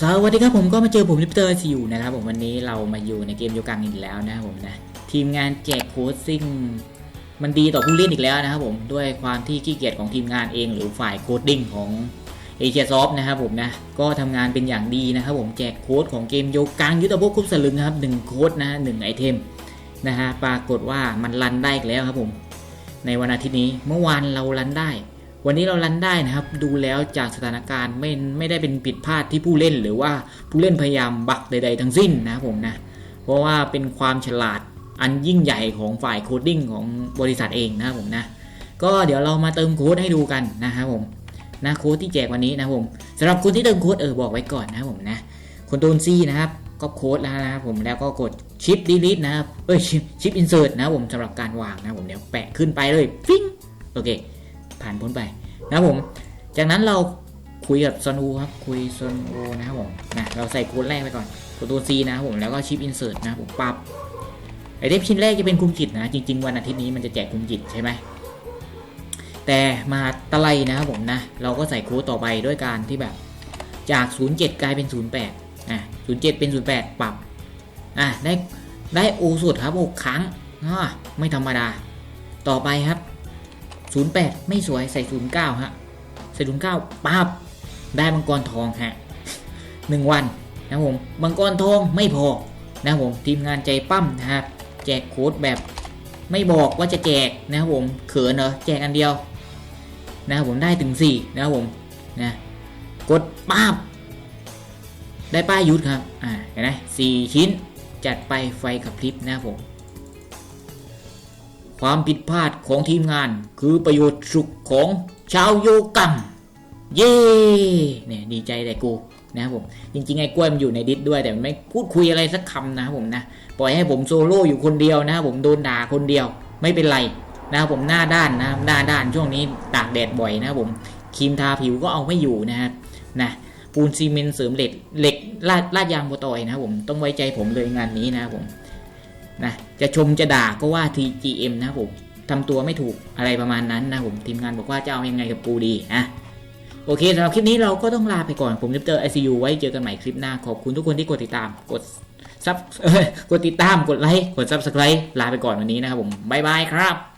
สวัสดีครับผมก็มาเจอผมลิปเตอร์ซีอยู่นะครับผมวันนี้เรามาอยู่ในเกมโยกังอีกแล้วนะครับผมนะทีมงานแจกโค้ดซิ่งมันดีต่อผู้เล่นอีกแล้วนะครับผมด้วยความที่ขี้เกียจของทีมงานเองหรือฝ่ายโคดดิ้งของเอเชียซอฟนะครับผมนะก็ทำงานเป็นอย่างดีนะครับผมแจกโค้ดของเกมโยกังยุทธภพคุปสลึงนะครับหนึ่งโค้ดนะหนึ่งไอเทมนะฮะปรากฏว่ามันรันได้อีกแล้วครับผมในวันอาทิตย์นี้เมื่อวานเรารันได้ วันนี้เรารันได้นะครับ ดูแล้วจากสถานการณ์ไม่ไม่ได้เป็นผิดพลาดที่ผู้เล่นหรือว่าผู้เล่นพยายามบักใด ๆ ทั้งสิ้นนะครับผมนะ เพราะว่าเป็นความฉลาดอันยิ่งใหญ่ของฝ่ายโคดดิ้งของบริษัทเองนะครับผมนะ ก็เดี๋ยวเรามาเติมโค้ดให้ดูกันนะครับผมนะโค้ดที่แจกวันนี้นะครับผมสำหรับคนที่เติมโค้ดเออบอกไว้ก่อนนะครับผมนะคนตูนซี่นะครับก็โค้ดแล้วนะครับผมแล้วก็กดชิปดีลิทนะครับเอ้ยชิปอินเสิร์ตนะครับผมสำหรับการวางนะครับผมเดี๋ยวแปะขึ้นไปเลยฟิ้งโอเค ผ่านพ้นไปนะครับผม จากนั้นเราคุยกับซอนอูครับ คุยซอนอูนะครับผมนะเราใส่โค้ดแรกไปก่อนกดตัว C นะครับผมแล้วก็ชิปอินเสิร์ตนะครับผมปรับไอเทมชิ้นแรกจะเป็นคุมจิตนะ จริง ๆ วันอาทิตย์นี้มันจะแจกคุมจิตใช่ไหมแต่มาตะไลนะครับผมนะ เราก็ใส่โค้ดต่อไปด้วยการที่แบบ จาก 07 กลายเป็น 08อะ07 เป็น 08 ปรับอะได้ได้โอสุดครับโอครั้งอ่าไม่ธรรมดา ต่อไปครับ 08 ไม่สวยใส่ 09 ฮะ ใส่ 09ปั๊บได้มังกรทองฮะหนึ่งวันนะครับผมมังกรทองไม่พอนะครับผมทีมงานใจปั้มนะครับแจกโค้ดแบบไม่บอกว่าจะแจกนะครับผมเขินเหรอแจกอันเดียวนะครับผมได้ถึง 4 นะครับผมนะกดปั๊บได้ป้ายยุทธครับอ่าเห็นไหมสี่ชิ้นจัดไปไฟกับพริบนะครับผม ความผิดพลาดของทีมงานคือประโยชน์สุขของชาวโยกังเย้เนี่ยดีใจแต่กูนะครับผมจริงๆไอ้กล้วยมันอยู่ในดิสด้วยแต่มันไม่พูดคุยอะไรสักคำนะครับผมนะปล่อยให้ผมโซโล่อยู่คนเดียวนะครับผมโดนด่าคนเดียวไม่เป็นไรนะครับผมหน้าด้านนะครับหน้าด้านช่วงนี้ตากแดดบ่อยนะครับผมครีมทาผิวก็เอาไม่อยู่นะครับนะปูนซีเมนต์เสริมเหล็กเหล็กลาดลาดยางโบตอยนะครับผมต้องไว้ใจผมเลยงานนี้นะครับผม นะจะชมจะด่าก็ว่า TGM นะผมทำตัวไม่ถูกอะไรประมาณนั้นนะผมทีมงานบอกว่าจะเอายังไงกับกูดีนะโอเคสำหรับคลิปนี้เราก็ต้องลาไปก่อนผมลิปเตอร์ ICU ไว้เจอกันใหม่คลิปหน้า ขอบคุณทุกคนที่กดติดตามกดซับกดติดตามกดไลค์กด s u b สไครต์ลาไปก่อนวันนี้นะครับผมบ๊ายบายครับ